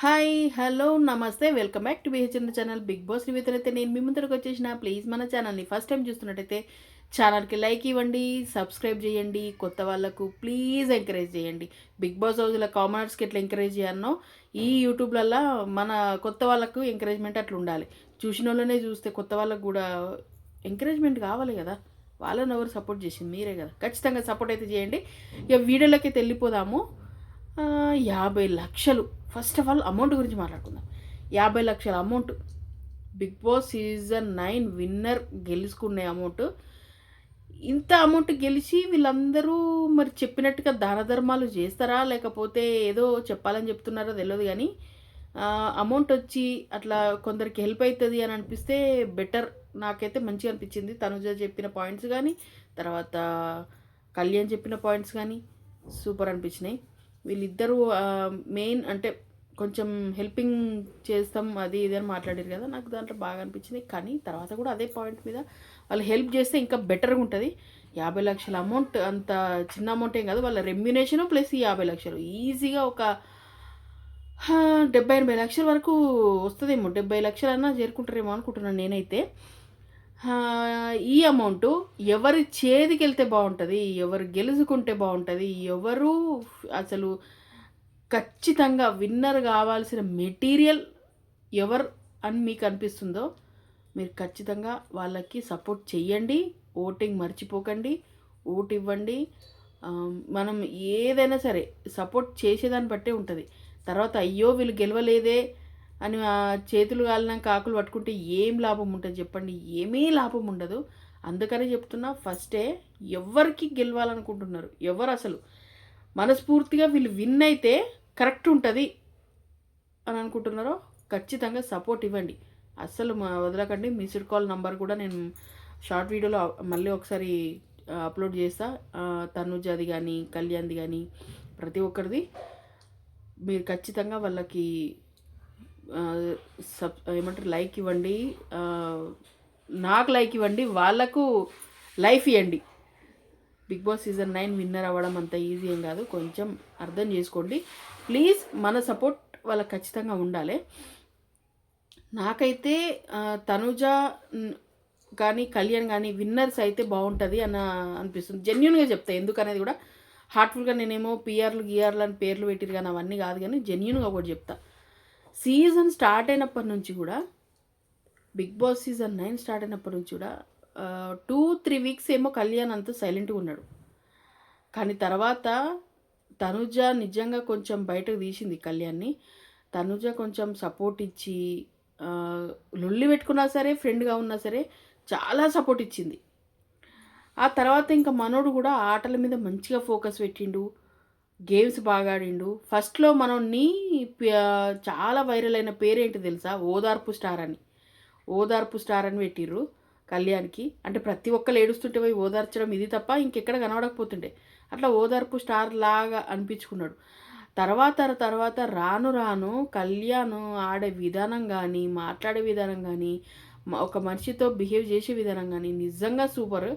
Hi hello నమస్తే welcome back to BHN channel big boss నివేదనైతే నేను మీ ముందరకు వచ్చేసిన ప్లీజ్ మన ఛానల్ని ఫస్ట్ టైం చూస్తున్నట్టయితే ఛానల్కి లైక్ ఇవ్వండి సబ్స్క్రైబ్ చేయండి కొత్త వాళ్ళకు ప్లీజ్ ఎంకరేజ్ చేయండి. బిగ్ బాస్ హౌస్లో కామనర్స్కి ఎట్లా ఎంకరేజ్ చేయాలనో ఈ యూట్యూబ్లల్లో మన కొత్త వాళ్ళకు ఎంకరేజ్మెంట్ అట్లా ఉండాలి. చూసిన వాళ్ళనే చూస్తే కొత్త వాళ్ళకు కూడా ఎంకరేజ్మెంట్ కావాలి కదా. వాళ్ళని ఎవరు సపోర్ట్ చేసింది మీరే కదా. ఖచ్చితంగా సపోర్ట్ అయితే చేయండి. ఇక వీడియోలోకి అయితే వెళ్ళిపోదాము. యాభై లక్షలు. ఫస్ట్ ఆఫ్ ఆల్ అమౌంట్ గురించి మాట్లాడుకుందాం. యాభై లక్షల amount big boss season nine winner గెలుచుకునే amount ఇంత అమౌంట్ గెలిచి వీళ్ళందరూ మరి చెప్పినట్టుగా దాన ధర్మాలు చేస్తారా? లేకపోతే ఏదో చెప్పాలని చెప్తున్నారో తెలియదు కానీ అమౌంట్ వచ్చి అట్లా కొందరికి హెల్ప్ అవుతుంది అని అనిపిస్తే బెటర్ నాకైతే మంచిగా అనిపించింది. తనుజ చెప్పిన పాయింట్స్ కానీ తర్వాత కళ్యాణ్ చెప్పిన పాయింట్స్ కానీ సూపర్ అనిపించినాయి. వీళ్ళిద్దరూ మెయిన్ అంటే కొంచెం హెల్పింగ్ చేస్తాం అది ఇది అని మాట్లాడారు కదా నాకు దాంట్లో బాగా అనిపించింది. కానీ తర్వాత కూడా అదే పాయింట్ మీద వాళ్ళు హెల్ప్ చేస్తే ఇంకా బెటర్గా ఉంటుంది. యాభై లక్షల అమౌంట్ అంత చిన్న అమౌంట్ ఏం కాదు వాళ్ళ రెమ్యునేషను ప్లస్ ఈ యాభై లక్షలు. ఈజీగా ఒక డెబ్బై ఎనభై లక్షల వరకు వస్తుందేమో. డెబ్బై లక్షలన్నా చేరుకుంటారేమో అనుకుంటున్నాను నేనైతే. ఈ అమౌంట్ ఎవరి చేతికి వెళ్తే బాగుంటుంది ఎవరు గెలుచుకుంటే బాగుంటుంది ఎవరు అసలు ఖచ్చితంగా విన్నర్ కావాల్సిన మెటీరియల్ ఎవరు అని మీకు అనిపిస్తుందో మీరు ఖచ్చితంగా వాళ్ళకి సపోర్ట్ చెయ్యండి ఓటింగ్ మర్చిపోకండి ఓటు ఇవ్వండి. మనం ఏదైనా సరే సపోర్ట్ చేసేదాన్ని బట్టే ఉంటుంది. తర్వాత అయ్యో వీళ్ళు గెలవలేదే అని ఆ చేతులు కాలినాక ఆకులు పట్టుకుంటే ఏం లాభం ఉంటుంది చెప్పండి? ఏమీ లాభం ఉండదు. అందుకనే చెప్తున్నా ఫస్టే ఎవరికి గెలవాలనుకుంటున్నారు? ఎవరు అసలు? మనస్ఫూర్తిగా వీళ్ళు విన్ అయితే కరెక్ట్ ఉంటుంది అని అనుకుంటున్నారో ఖచ్చితంగా సపోర్ట్ ఇవ్వండి. అస్సలు వదలకండి. మిస్డ్ కాల్ నంబర్ కూడా నేను షార్ట్ వీడియోలో మళ్ళీ ఒకసారి అప్లోడ్ చేస్తా. తనుజాది కానీ కళ్యాణ్ది కానీ ప్రతి ఒక్కరిది మీరు ఖచ్చితంగా వాళ్ళకి సబ్ ఏమంటారు లైక్ ఇవ్వండి. నాకు లైక్ ఇవ్వండి వాళ్ళకు లైఫ్ ఇవ్వండి big boss season nine winner అవ్వడం అంత ఈజీ ఏం కాదు. కొంచెం అర్థం చేసుకోండి. ప్లీజ్ మన సపోర్ట్ వాళ్ళకి ఖచ్చితంగా ఉండాలి. నాకైతే తనుజ కానీ కళ్యాణ్ కానీ విన్నర్స్ అయితే బాగుంటుంది అని అనిపిస్తుంది. జెన్యున్గా చెప్తా ఎందుకనేది కూడా. హార్ట్ఫుల్గా నేనేమో పిఆర్లు గిఆర్లు అని పేర్లు పెట్టిరు కానీ అవన్నీ కాదు కానీ జెన్యున్గా ఒకటి చెప్తా. సీజన్ స్టార్ట్ అయినప్పటి నుంచి కూడా big boss season nine start అయినప్పటి నుంచి కూడా టూ త్రీ వీక్స్ ఏమో కళ్యాణ్ అంతా సైలెంట్గా ఉన్నాడు. కానీ తర్వాత తనుజ నిజంగా కొంచెం బయటకు తీసింది కళ్యాణ్ని. తనుజ కొంచెం సపోర్ట్ ఇచ్చి లొల్లి పెట్టుకున్నా సరే ఫ్రెండ్గా ఉన్నా సరే చాలా సపోర్ట్ ఇచ్చింది. ఆ తర్వాత ఇంకా మనోడు కూడా ఆటల మీద మంచిగా ఫోకస్ పెట్టిండు. గేమ్స్ బాగా ఆడిండు ఫస్ట్లో మనోడిని చాలా వైరల్ అయిన పేరేంటి తెలుసా? ఓదార్పు స్టార్ అని. ఓదార్పు స్టార్ అని పెట్టిర్రు కళ్యాణ్కి. అంటే ప్రతి ఒక్కరు ఏడుస్తుంటే పోయి ఓదార్చడం ఇది తప్ప ఇంకెక్కడ కనబడకపోతుండే. అట్లా ఓదార్పు స్టార్ లాగా అనిపించుకున్నాడు. తర్వాత తర్వాత రాను రాను కళ్యాణ్ ఆడే విధానం కానీ మాట్లాడే విధానం కానీ ఒక మనిషితో బిహేవ్ చేసే విధానం కానీ నిజంగా సూపర్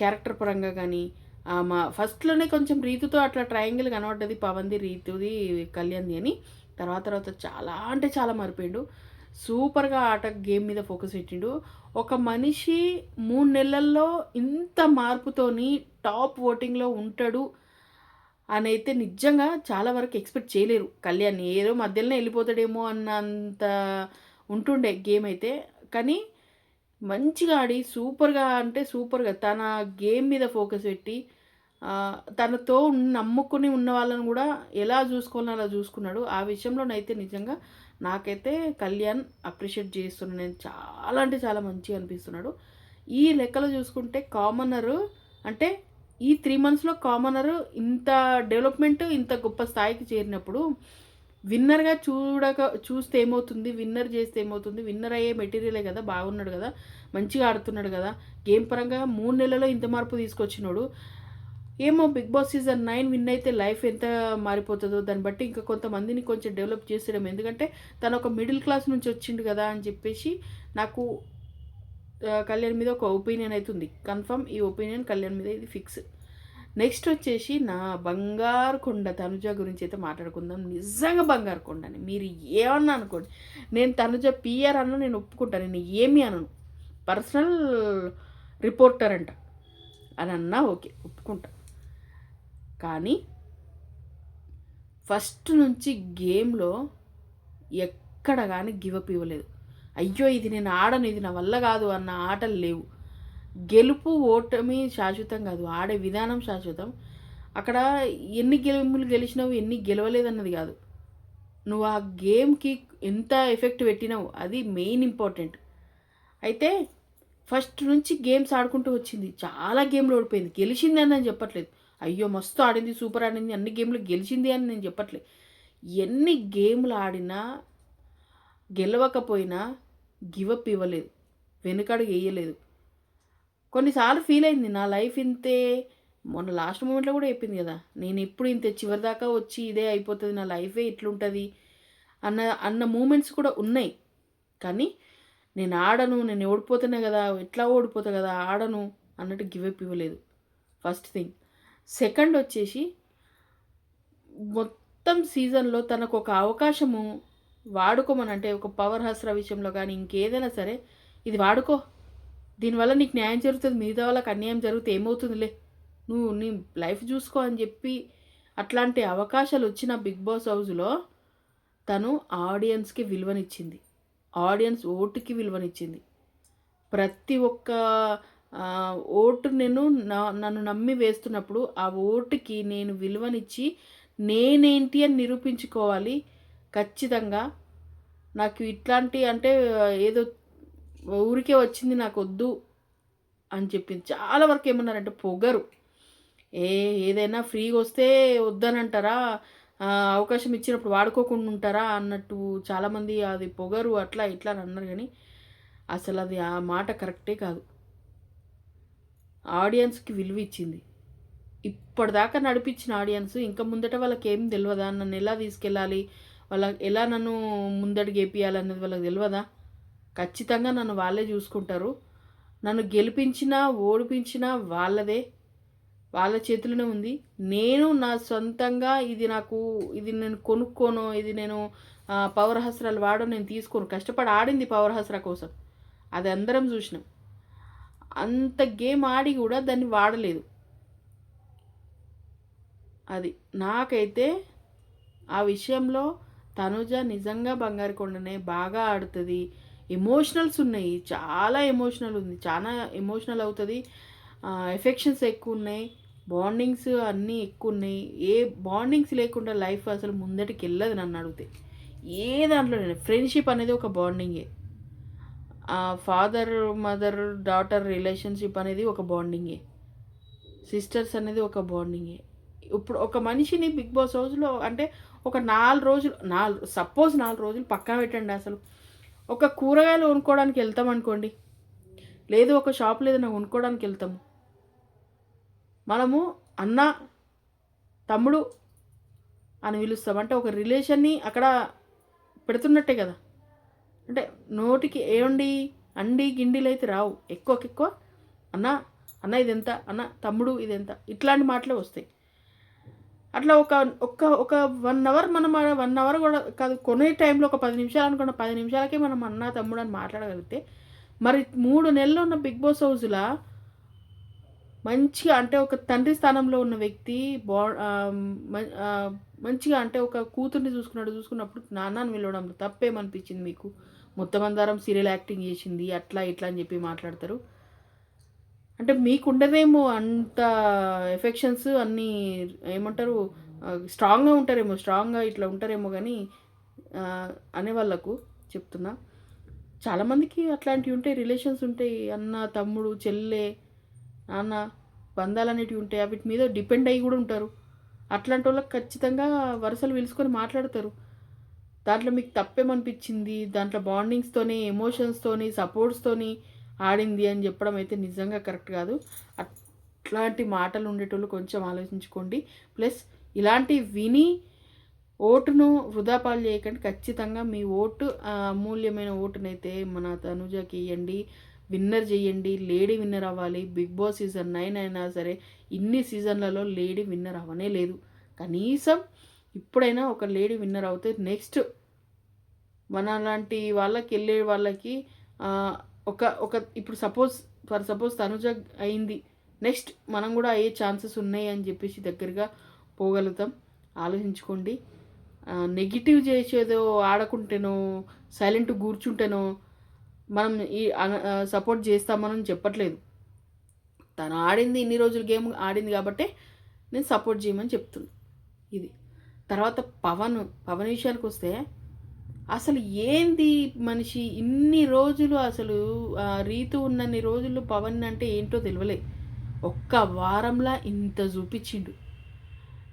క్యారెక్టర్ పరంగా కానీ మా ఫస్ట్లోనే కొంచెం రీతుతో అట్లా ట్రయాంగిల్ కనబడ్డది పవన్ది రీతుది కళ్యాణ్ది అని. తర్వాత తర్వాత చాలా అంటే చాలా మారిపోయిండు. సూపర్గా ఆట గేమ్ మీద ఫోకస్ పెట్టిండు. ఒక మనిషి మూడు నెలల్లో ఇంత మార్పుతోని టాప్ ఓటింగ్లో ఉంటాడు అని అయితే నిజంగా చాలా వరకు ఎక్స్పెక్ట్ చేయలేరు. కళ్యాణ్ ఏదో మధ్యలోనే వెళ్ళిపోతాడేమో అన్నంత ఉంటుండే గేమ్ అయితే. కానీ మంచిగా ఆడి సూపర్గా అంటే సూపర్గా తన గేమ్ మీద ఫోకస్ పెట్టి తనతో నమ్ముకుని ఉన్న వాళ్ళని కూడా ఎలా చూసుకోవాలని అలా చూసుకున్నాడు. ఆ విషయంలోనైతే నిజంగా నాకైతే కళ్యాణ్ అప్రిషియేట్ చేస్తున్నాను నేను చాలా అంటే చాలా మంచిగా అనిపిస్తున్నాడు. ఈ లెక్కలో చూసుకుంటే కామనర్ అంటే ఈ త్రీ మంత్స్లో కామనర్ ఇంత డెవలప్మెంట్ ఇంత గొప్ప స్థాయికి చేరినప్పుడు విన్నర్గా చూడక చూస్తే ఏమవుతుంది? విన్నర్ చేస్తే ఏమవుతుంది? విన్నర్ అయ్యే మెటీరియలే కదా? బాగున్నాడు కదా? మంచిగా ఆడుతున్నాడు కదా? గేమ్ పరంగా మూడు నెలల్లో ఇంత మార్పు తీసుకొచ్చినాడు. ఏమో big boss season nine win అయితే లైఫ్ ఎంత మారిపోతుందో? దాన్ని బట్టి ఇంకా కొంతమందిని కొంచెం డెవలప్ చేసేయడం. ఎందుకంటే తను ఒక మిడిల్ క్లాస్ నుంచి వచ్చిండు కదా అని చెప్పేసి నాకు కళ్యాణ్ మీద ఒక ఒపీనియన్ అవుతుంది కన్ఫర్మ్ ఈ ఒపీనియన్ కళ్యాణ్ మీద ఇది ఫిక్స్ నెక్స్ట్ వచ్చేసి నా బంగారు కొండ తనుజ గురించి అయితే మాట్లాడుకుందాం. నిజంగా బంగారు కొండని. మీరు ఏమన్నా అనుకోండి నేను తనుజ పిఆర్ అన్న నేను ఒప్పుకుంటాను నేను ఏమి అనను. పర్సనల్ రిపోర్టర్ అంట. అని అన్నా ఓకే ఒప్పుకుంటా. కానీ ఫస్ట్ నుంచి గేమ్లో ఎక్కడ కానీ గివప్ ఇవ్వలేదు. అయ్యో ఇది నేను ఆడను ఇది నా వల్ల కాదు అన్న ఆటలు లేవు. గెలుపు ఓటమి శాశ్వతం కాదు ఆడే విధానం శాశ్వతం. అక్కడ ఎన్ని గేములు గెలిచినావు ఎన్ని గెలవలేదన్నది కాదు. నువ్వు ఆ గేమ్కి ఎంత ఎఫెక్ట్ పెట్టినావు అది మెయిన్ ఇంపార్టెంట్. అయితే ఫస్ట్ నుంచి గేమ్స్ ఆడుకుంటూ వచ్చింది. చాలా గేమ్లు ఓడిపోయింది. గెలిచింది అని నేను చెప్పట్లేదు. అయ్యో మస్తు ఆడింది సూపర్ ఆడింది అన్ని గేమ్లు గెలిచింది అని నేను చెప్పట్లేదు. ఎన్ని గేమ్లు ఆడినా గెలవకపోయినా గివప్ ఇవ్వలేదు. వెనుకడుగు వేయలేదు. కొన్నిసార్లు ఫీల్ అయింది నా లైఫ్ ఇంతే. మొన్న లాస్ట్ మూమెంట్లో కూడా చెప్పింది కదా నేను ఎప్పుడు ఇంతే చివరి దాకా వచ్చి ఇదే అయిపోతుంది నా లైఫే ఇట్లుంటుంది అన్న అన్న మూమెంట్స్ కూడా ఉన్నాయి. కానీ నేను ఆడను నేను ఓడిపోతున్నా కదా ఎట్లా ఓడిపోతా కదా ఆడను అన్నట్టు గివప్ ఇవ్వలేదు. ఫస్ట్ థింగ్ సెకండ్ వచ్చేసి మొత్తం సీజన్లో తనకు ఒక అవకాశము వాడుకోమని అంటే ఒక పవర్ హస్ర విషయంలో కానీ ఇంకేదైనా సరే ఇది వాడుకో. దీనివల్ల నీకు న్యాయం జరుగుతుంది మిగతా వాళ్ళకి అన్యాయం జరిగితే ఏమవుతుందిలే? నువ్వు నీ లైఫ్ చూసుకో అని చెప్పి అట్లాంటి అవకాశాలు వచ్చిన బిగ్ బాస్ హౌస్లో తను ఆడియన్స్కి విలువనిచ్చింది. ఆడియన్స్ ఓటుకి విలువనిచ్చింది. ప్రతి ఒక్క ఓటు నేను నన్ను నమ్మి వేస్తున్నప్పుడు ఆ ఓటుకి నేను విలువనిచ్చి నేనేంటి అని నిరూపించుకోవాలి. ఖచ్చితంగా నాకు ఇట్లాంటి అంటే ఏదో ఊరికే వచ్చింది నాకు వద్దు అని చెప్పింది. చాలా వరకు ఏమన్నారంటే పొగరు. ఏ ఏదైనా ఫ్రీగా వస్తే వద్దనంటారా? అవకాశం ఇచ్చినప్పుడు వాడుకోకుండా ఉంటారా? అన్నట్టు చాలామంది అది పొగరు అట్లా ఇట్లా అని అన్నారు కానీ అసలు అది ఆ మాట కరెక్టే కాదు. ఆడియన్స్కి విలువ ఇచ్చింది. ఇప్పటిదాకా నడిపించిన ఆడియన్స్ ఇంకా ముందట వాళ్ళకి ఏం తెలియదా నన్ను ఎలా తీసుకెళ్ళాలి? వాళ్ళ ఎలా నన్ను ముందడుగు అనేది వాళ్ళకి తెలియదా ఖచ్చితంగా నన్ను వాళ్ళే చూసుకుంటారు. నన్ను గెలిపించినా ఓడిపించినా వాళ్ళదే. వాళ్ళ చేతిలోనే ఉంది. నేను నా సొంతంగా ఇది నాకు ఇది నేను కొనుక్కోను ఇది నేను పవర్ హస్రాలు వాడో నేను తీసుకోను. కష్టపడి ఆడింది పవర్ హస్రా కోసం. అది అందరం చూసినాం. అంత గేమ్ ఆడి కూడా దాన్ని వాడలేదు. అది నాకైతే ఆ విషయంలో తనుజ నిజంగా బంగారు కొండనే బాగా ఆడుతుంది. ఎమోషనల్స్ ఉన్నాయి. చాలా ఎమోషనల్ ఉంది. చాలా ఎమోషనల్ అవుతుంది. ఎఫెక్షన్స్ ఎక్కువ ఉన్నాయి బాండింగ్స్ అన్నీ ఎక్కువ ఉన్నాయి ఏ బాండింగ్స్ లేకుండా లైఫ్ అసలు ముందటికి వెళ్ళదు నన్ను అడిగితే. ఏ దాంట్లో ఫ్రెండ్షిప్ అనేది ఒక బాండింగే. ఫాదర్ మదర్ డాటర్ రిలేషన్షిప్ అనేది ఒక బాండింగే. సిస్టర్స్ అనేది ఒక బాండింగే. ఇప్పుడు ఒక మనిషిని బిగ్ బాస్ హౌస్లో అంటే ఒక నాలుగు రోజులు నాలుగు సపోజ్ నాలుగు రోజులు పక్కా పెట్టండి అసలు. ఒక కూరగాయలు కొనుక్కోవడానికి వెళ్తాం అనుకోండి. లేదు ఒక షాప్లో ఏదైనా కొనుక్కోవడానికి వెళ్తాము. మనము అన్న తమ్ముడు అని పిలుస్తాం. అంటే ఒక రిలేషన్ని అక్కడ పెడుతున్నట్టే కదా. అంటే నోటికి ఏమండి అండి గిండిలు అయితే రావు. ఎక్కువకెక్కువ అన్న అన్న ఇదెంత అన్న తమ్ముడు ఇదెంత. ఇట్లాంటి మాటలే వస్తాయి. అట్లా ఒక ఒక్క ఒక వన్ అవర్ మనం వన్ అవర్ కూడా కాదు కొనే టైంలో ఒక పది నిమిషాలు అనుకున్న పది నిమిషాలకే మనం అన్న తమ్ముడు అని మాట్లాడగలిగితే మరి మూడు నెలలు ఉన్న బిగ్ బాస్ హౌస్లో మంచిగా అంటే ఒక తండ్రి స్థానంలో ఉన్న వ్యక్తి బా మంచిగా అంటే ఒక కూతుర్ని చూసుకున్నాడు చూసుకున్నప్పుడు నాన్నని పిలవడం తప్పేమనిపించింది మీకు? మొత్తం అందరం సీరియల్ యాక్టింగ్ చేసింది అట్లా ఇట్లా అని చెప్పి మాట్లాడతారు. అంటే మీకు ఉండదేమో అంత ఎఫెక్షన్స్ అన్నీ ఏమంటారు స్ట్రాంగ్గా ఉంటారేమో స్ట్రాంగ్గా ఇట్లా ఉంటారేమో కానీ అనే వాళ్ళకు చెప్తున్నా. చాలామందికి అట్లాంటివి ఉంటాయి రిలేషన్స్ ఉంటాయి అన్న తమ్ముడు చెల్లె నాన్న బంధాలు అనేటివి ఉంటాయి వీటి మీద డిపెండ్ అయ్యి కూడా ఉంటారు. అట్లాంటి వాళ్ళకి ఖచ్చితంగా వరుసలు పిలుచుకొని మాట్లాడతారు. దాంట్లో మీకు తప్పేమనిపించింది? దాంట్లో బాండింగ్స్తోని ఎమోషన్స్తోని సపోర్ట్స్తోని ఆడింది అని చెప్పడం అయితే నిజంగా కరెక్ట్ కాదు. అట్లాంటి మాటలు ఉండేటోళ్ళు కొంచెం ఆలోచించుకోండి. ప్లస్ ఇలాంటి విని ఓటును వృధా పాలు చేయకండి. ఖచ్చితంగా మీ ఓటు అమూల్యమైన ఓటునైతే మన తనుజకి ఇవ్వండి విన్నర్ చేయండి. లేడీ విన్నర్ అవ్వాలి. బిగ్ బాస్ సీజన్ నైన్ అయినా సరే ఇన్ని సీజన్లలో లేడీ విన్నర్ అవ్వనే లేదు. కనీసం ఇప్పుడైనా ఒక లేడీ విన్నర్ అవుతే నెక్స్ట్ మన లాంటి వాళ్ళకి వెళ్ళే వాళ్ళకి ఒక ఒక ఇప్పుడు సపోజ్ ఫర్ సపోజ్ తనుజ అయింది. నెక్స్ట్ మనం కూడా అయ్యే ఛాన్సెస్ ఉన్నాయి అని చెప్పేసి దగ్గరగా పోగలుగుతాం. ఆలోచించుకోండి. నెగిటివ్ చేసేదో ఆడకుంటేనో సైలెంట్ కూర్చుంటేనో మనం ఈ సపోర్ట్ చేస్తామని చెప్పట్లేదు. తను ఆడింది ఇన్ని రోజులు గేమ్ ఆడింది కాబట్టి నేను సపోర్ట్ చేయమని చెప్తున్నాను ఇది. తర్వాత పవన్ పవన్ విషయానికి వస్తే అసలు ఏంది మనిషి? ఇన్ని రోజులు అసలు ఆ, రీతు ఉన్నన్ని రోజులు పవన్ అంటే ఏంటో తెలియలే ఒక్క వారంలా ఇంత చూపించిండు.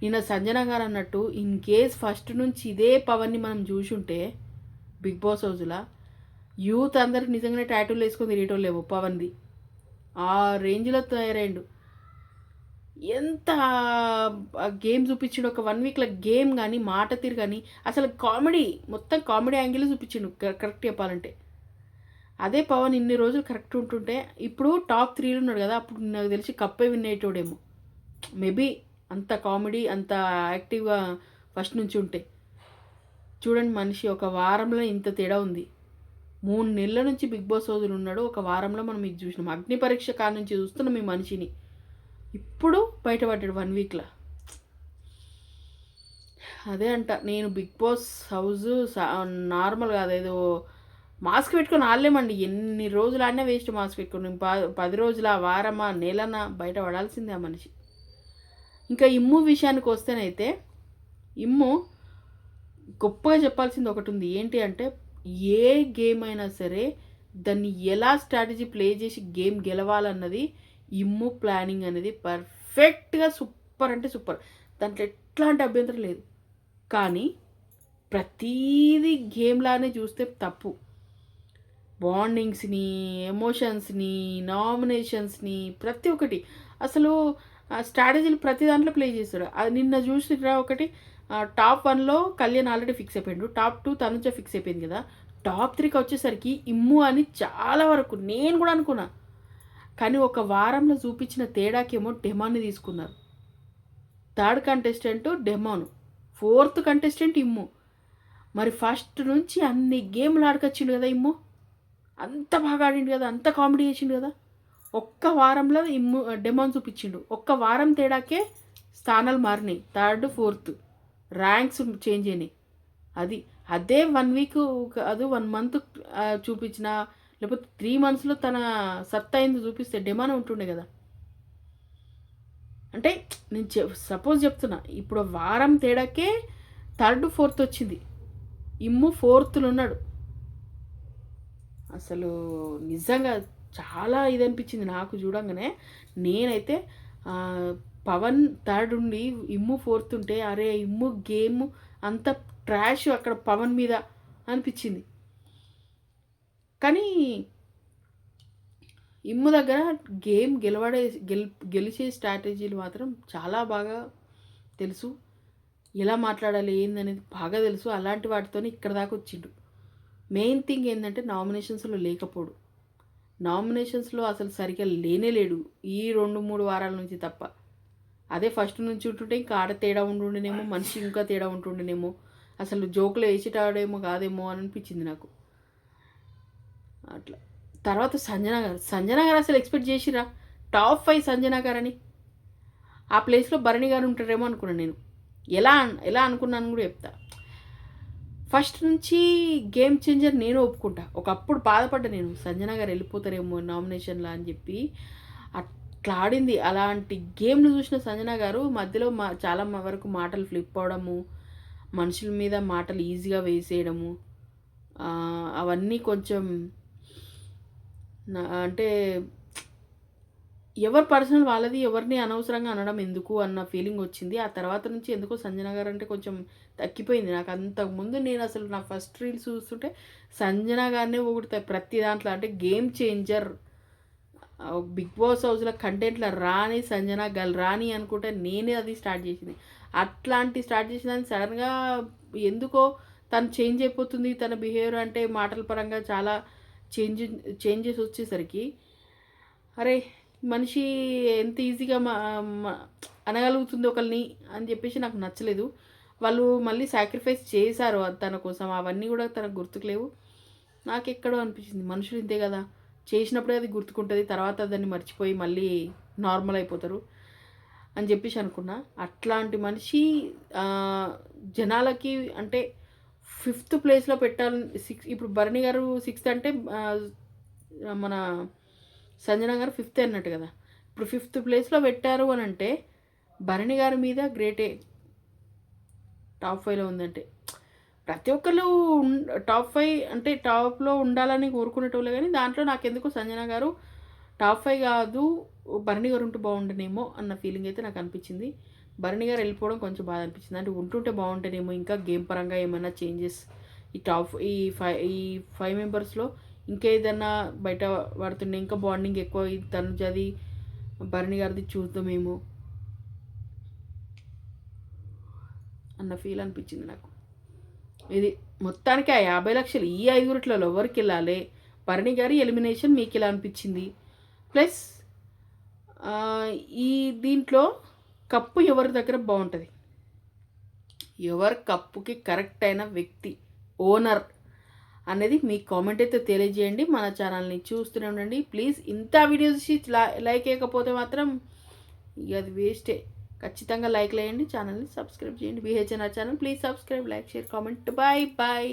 నిన్న సంజన గారు అన్నట్టు ఇన్ కేస్ ఫస్ట్ నుంచి ఇదే పవన్ని మనం చూసుంటే బిగ్ బాస్ హౌస్లా యూత్ అందరికి నిజంగానే టాటూలు వేసుకొని తిరిగేటోళ్ళేమో పవన్ది. ఆ రేంజ్లో తయారైండు. ఎంత గేమ్ చూపించిండు ఒక వన్ వీక్లో గేమ్ కానీ మాట తీరు కానీ అసలు కామెడీ మొత్తం కామెడీ యాంగిల్ చూపించిండు కరెక్ట్ చెప్పాలంటే. అదే పవన్ ఇన్ని రోజులు కరెక్ట్ ఉంటుంటే ఇప్పుడు టాప్ త్రీలో ఉన్నాడు కదా అప్పుడు నాకు తెలిసి కప్పే వినేటోడేమో. మేబీ అంత కామెడీ అంత యాక్టివ్గా ఫస్ట్ నుంచి ఉంటే. చూడండి మనిషి ఒక వారంలో ఇంత తేడా ఉంది. మూడు నెలల నుంచి బిగ్ బాస్ రోజులు ఉన్నాడు ఒక వారంలో మనం ఇది చూసినాం. అగ్ని పరీక్ష కాడ నుంచి చూస్తున్నాం ఈ మనిషిని. ఇప్పుడు బయటపడ్డాడు వన్ వీక్లో. అదే అంట నేను బిగ్ బాస్ హౌస్ నార్మల్ కాదు ఏదో మాస్క్ పెట్టుకొని ఆడలేమండి. ఎన్ని రోజులు ఆడినా వేస్ట్ మాస్క్ పెట్టుకొని. పది రోజుల వారమా నెలనా బయట పడాల్సిందే ఆ మనిషి. ఇంకా ఇమ్ము విషయానికి వస్తేనైతే ఇమ్ము గొప్పగా చెప్పాల్సింది ఒకటి ఉంది. ఏంటి అంటే ఏ గేమ్ అయినా సరే దాన్ని ఎలా స్ట్రాటజీ ప్లే చేసి గేమ్ గెలవాలన్నది ఇమ్ము ప్లానింగ్ అనేది పర్ఫెక్ట్గా సూపర్ అంటే సూపర్. దాంట్లో ఎట్లాంటి అభ్యంతరం లేదు. కానీ ప్రతీది గేమ్లానే చూస్తే తప్పు. బాండింగ్స్ని ఎమోషన్స్ని నామినేషన్స్ని ప్రతి ఒక్కటి. అసలు స్ట్రాటజీలు ప్రతి దాంట్లో ప్లే చేస్తాడు. అది నిన్న చూసినరా ఒకటి టాప్ వన్లో కళ్యాణ్ ఆల్రెడీ ఫిక్స్ అయిపోయాడు. టాప్ టూ తనుజ ఫిక్స్ అయిపోయింది కదా. టాప్ త్రీకి వచ్చేసరికి ఇమ్ము అని చాలా వరకు నేను కూడా అనుకున్నా. కానీ ఒక వారంలో చూపించిన తేడాకేమో డెమాన్ని తీసుకున్నారు. Third contestant Demon. Fourth contestant Immu. మరి ఫస్ట్ నుంచి అన్ని గేమ్లు ఆడకొచ్చిండు కదా ఇమ్ము. అంత బాగా ఆడిండు కదా అంత కామెడీ చేసిండు కదా. ఒక్క వారంలో ఇమ్ము డెమాన్ చూపించిండు. ఒక్క వారం తేడాకే స్థానాలు మారినాయి. థర్డ్ ఫోర్త్ ర్యాంక్స్ చేంజ్ అయినాయి. అది అదే వన్ వీక్ అది వన్ మంత్ చూపించిన లేకపోతే త్రీ మంత్స్లో తన సత్తా అయింది చూపిస్తే డిమాండ్ ఉంటుండే కదా. అంటే నేను చె సపోజ్ చెప్తున్నా ఇప్పుడు వారం తేడాకే థర్డ్ ఫోర్త్ వచ్చింది. ఇమ్ము ఫోర్త్లో ఉన్నాడు. అసలు నిజంగా చాలా ఇది అనిపించింది నాకు చూడంగానే. నేనైతే పవన్ థర్డ్ ఉండి ఇమ్ము ఫోర్త్ ఉంటే అరే ఇమ్ము గేమ్ అంత ట్రాష్ అక్కడ పవన్ మీద అనిపించింది. కానీ ఇమ్ము దగ్గర గేమ్ గెలవడే గెల్ గెలిచే స్ట్రాటజీలు మాత్రం చాలా బాగా తెలుసు. ఎలా మాట్లాడాలి ఏందనేది బాగా తెలుసు. అలాంటి వాటితోనే ఇక్కడ దాకా వచ్చిండు. మెయిన్ థింగ్ ఏంటంటే నామినేషన్స్లో లేకపోడు. నామినేషన్స్లో అసలు సరిగ్గా లేనే లేడు. ఈ రెండు మూడు వారాల నుంచి తప్ప. అదే ఫస్ట్ నుంచి ఉంటుంటే ఇంకా ఆడ తేడా ఉంటుండేనేమో మనిషి ఇంకా తేడా ఉంటుండేనేమో. అసలు జోకులు వేసేటాడేమో కాదేమో అని అనిపించింది నాకు. అట్లా. తర్వాత సంజన గారు సంజన గారు అసలు ఎక్స్పెక్ట్ చేసిరా? టాప్ ఫైవ్ సంజన గారు అని ఆ ప్లేస్లో భరణి గారు ఉంటారేమో అనుకున్నాను నేను. ఎలా ఎలా అనుకున్నాను కూడా చెప్తా. ఫస్ట్ నుంచి గేమ్ చేంజర్ నేను ఒప్పుకుంటా. ఒకప్పుడు బాధపడ్డా నేను. సంజన గారు వెళ్ళిపోతారేమో నామినేషన్లో అని చెప్పి అట్లా ఆడింది. అలాంటి గేమ్లు చూసిన సంజన గారు మధ్యలో మా చాలా వరకు మాటలు ఫ్లిప్ అవడము మనుషుల మీద మాటలు ఈజీగా వేసేయడము అవన్నీ కొంచెం అంటే ఎవరి పర్సనల్ వాళ్ళది ఎవరిని అనవసరంగా అనడం ఎందుకు అన్న ఫీలింగ్ వచ్చింది. ఆ తర్వాత నుంచి ఎందుకో సంజన గారు అంటే కొంచెం తగ్గిపోయింది. నాకు అంతకు ముందు నేను అసలు నా ఫస్ట్ రీల్స్ చూస్తుంటే సంజన గారినే ఒకటి ప్రతి దాంట్లో అంటే గేమ్ చేంజర్ బిగ్ బాస్ హౌస్లో కంటెంట్లో రాని సంజన గల్ రాని అనుకుంటే నేనే అది స్టార్ట్ చేసింది. అట్లాంటి స్టార్ట్ చేసిందని సడన్గా ఎందుకో తను చేంజ్ అయిపోతుంది. తన బిహేవియర్ అంటే మాటల పరంగా చాలా చేంజ్ చేంజెస్ వచ్చేసరికి అరే మనిషి ఎంత ఈజీగా మా అనగలుగుతుంది ఒకరిని అని చెప్పేసి నాకు నచ్చలేదు. వాళ్ళు మళ్ళీ సాక్రిఫైస్ చేశారు తన కోసం. అవన్నీ కూడా తనకు గుర్తుకులేవు. నాకు ఎక్కడో అనిపించింది. మనుషులు ఇంతే కదా. చేసినప్పుడే అది గుర్తుకుంటుంది తర్వాత దాన్ని మర్చిపోయి మళ్ళీ నార్మల్ అయిపోతారు అని చెప్పేసి అనుకున్నా. అట్లాంటి మనిషి జనాలకి అంటే ఫిఫ్త్ ప్లేస్లో పెట్టాలి. సిక్స్ ఇప్పుడు భరణి గారు సిక్స్త్ అంటే మన సంజన గారు ఫిఫ్త్ అన్నట్టు కదా. ఇప్పుడు ఫిఫ్త్ ప్లేస్లో పెట్టారు అని అంటే భరణి గారి మీద గ్రేటే. టాప్ ఫైవ్లో ఉందంటే. ప్రతి ఒక్కరు టాప్ ఫైవ్ అంటే టాప్లో ఉండాలని కోరుకునేటోళ్ళు కానీ దాంట్లో నాకెందుకు సంజన గారు టాప్ ఫైవ్ కాదు భరణి గారు ఉంటే బాగుండనేమో అన్న ఫీలింగ్ అయితే నాకు అనిపించింది. భరణి గారు వెళ్ళిపోవడం కొంచెం బాధ అనిపించింది. అంటే ఉంటుంటే బాగుంటేనేమో ఇంకా గేమ్ పరంగా ఏమైనా చేంజెస్ ఈ టాప్ ఈ ఫైవ్ ఈ ఫైవ్ మెంబర్స్లో ఇంకా ఏదైనా బయట పడుతుండే ఇంకా బాండింగ్ ఎక్కువ తనుజది భరణి గారిది చూద్దామేమో అన్న ఫీల్ అనిపించింది నాకు. ఇది మొత్తానికి ఆ యాభై లక్షలు ఈ ఐదుగురిట్లలో ఎవరికి వెళ్ళాలి? భరణి గారి ఎలిమినేషన్ మీకు ఇలా అనిపించింది? ప్లస్ ఈ దీంట్లో కప్పు ఎవరి దగ్గర బాగుంటుంది? ఎవరి కప్పుకి కరెక్ట్ అయిన వ్యక్తి ఓనర్ అనేది మీ కామెంట్ అయితే తెలియజేయండి. మన ఛానల్ని చూస్తూనే ఉండండి. ప్లీజ్ ఇంత వీడియోస్ లైక్ వేయకపోతే మాత్రం ఇక అది వేస్టే. ఖచ్చితంగా లైక్ లేయండి. ఛానల్ని సబ్స్క్రైబ్ చేయండి. BHNR channel. Please subscribe like share comment. Bye bye.